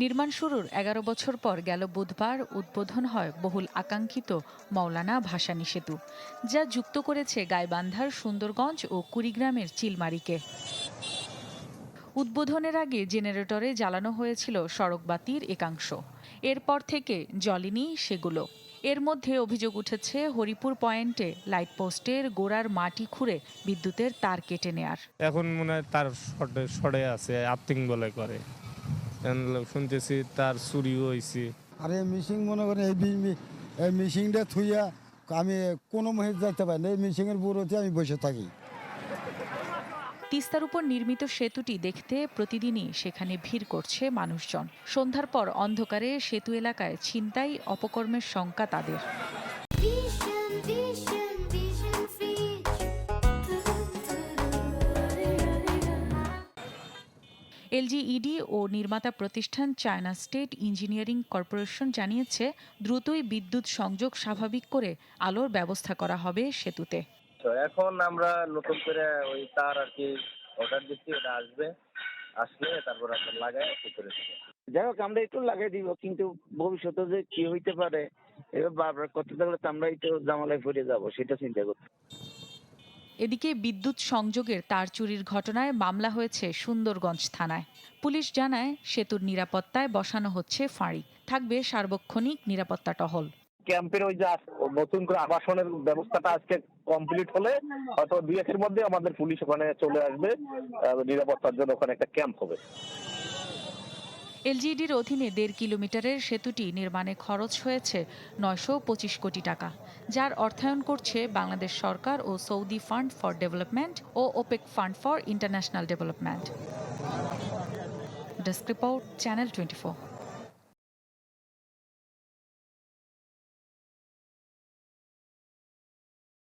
নির্মাণ শুরুর এগারো বছর পর গেল বুধবার, উদ্বোধন হয় বহুল আকাঙ্ক্ষিত মৌলানা ভাসানী সেতু, যা যুক্ত করেছে গাইবান্ধার সুন্দরগঞ্জ ও কুড়িগ্রামের চিলমারিকে। উদ্বোধনের আগে জেনারেটরে জ্বালানো হয়েছিল সড়ক বাতির একাংশ। এরপর থেকে জ্বলেনি সেগুলো। এর মধ্যে অভিযোগ উঠেছে, হরিপুর পয়েন্টে লাইট পোস্টের গোড়ার মাটি খুঁড়ে বিদ্যুতের তার কেটে নেয়ার। এখন মনে হয় তার শর্টে আছে আর্থিং বলে করে। শুনতেছি তার চুরিও হয়েছে আর এই মিশিং মনে করেন এই এই মিশিংটা থুইয়া আমি কোনো মহিত যাইতে পারি না এই মিশিংয়ের বুড়োতে আমি বসে থাকি। তিস্তার উপর নির্মিত সেতুটি দেখতে প্রতিদিনই সেখানে ভিড় করছে মানুষজন। সন্ধ্যার পর অন্ধকারে সেতু এলাকায় ছিনতাই অপকর্মের শঙ্কা তাদের। এলজিইডি ও নির্মাতা প্রতিষ্ঠান চায়না স্টেট ইঞ্জিনিয়ারিং কর্পোরেশন জানিয়েছে দ্রুতই বিদ্যুৎ সংযোগ স্বাভাবিক করে আলোর ব্যবস্থা করা হবে সেতুতে। তো এখন আমরা নতুন করে ওই তার আর কি অর্ডার দিচ্ছি ওটা আসবে আসলে তারপর আপনার লাগায় করে যাই হোক আমরা একটু লাগাই দিব কিন্তু ভবিষ্যতে যে কি হইতে পারে এবার বারবার করতে থাকলে তো আমরাই তো জামালায় পড়ে যাব সেটা চিন্তা করতে এদিকে বিদ্যুৎ সংযোগের তার চুরির ঘটনায় মামলা হয়েছে সুন্দরগঞ্জ থানায়। পুলিশ জানায়, সেতুর নিরাপত্তায় বসানো হচ্ছে ফাঁড়ি। থাকবে সার্বক্ষণিক নিরাপত্তা টহল। ক্যাম্পের ওই যে নতুন করে আবাসনের ব্যবস্থাটা আজকে কমপ্লিট হলে হয়তো দুই একের মধ্যে আমাদের পুলিশ ওখানে চলে আসবে নিরাপত্তার জন্য ওখানে একটা ক্যাম্প হবে। এলজিইডির অধীনে দেড় কিলোমিটারের সেতুটি নির্মাণে খরচ হয়েছে নয়শো পঁচিশ কোটি টাকা, যার অর্থায়ন করছে বাংলাদেশ সরকার ও Saudi fund for development O OPEC fund for international development. Desk report, channel twenty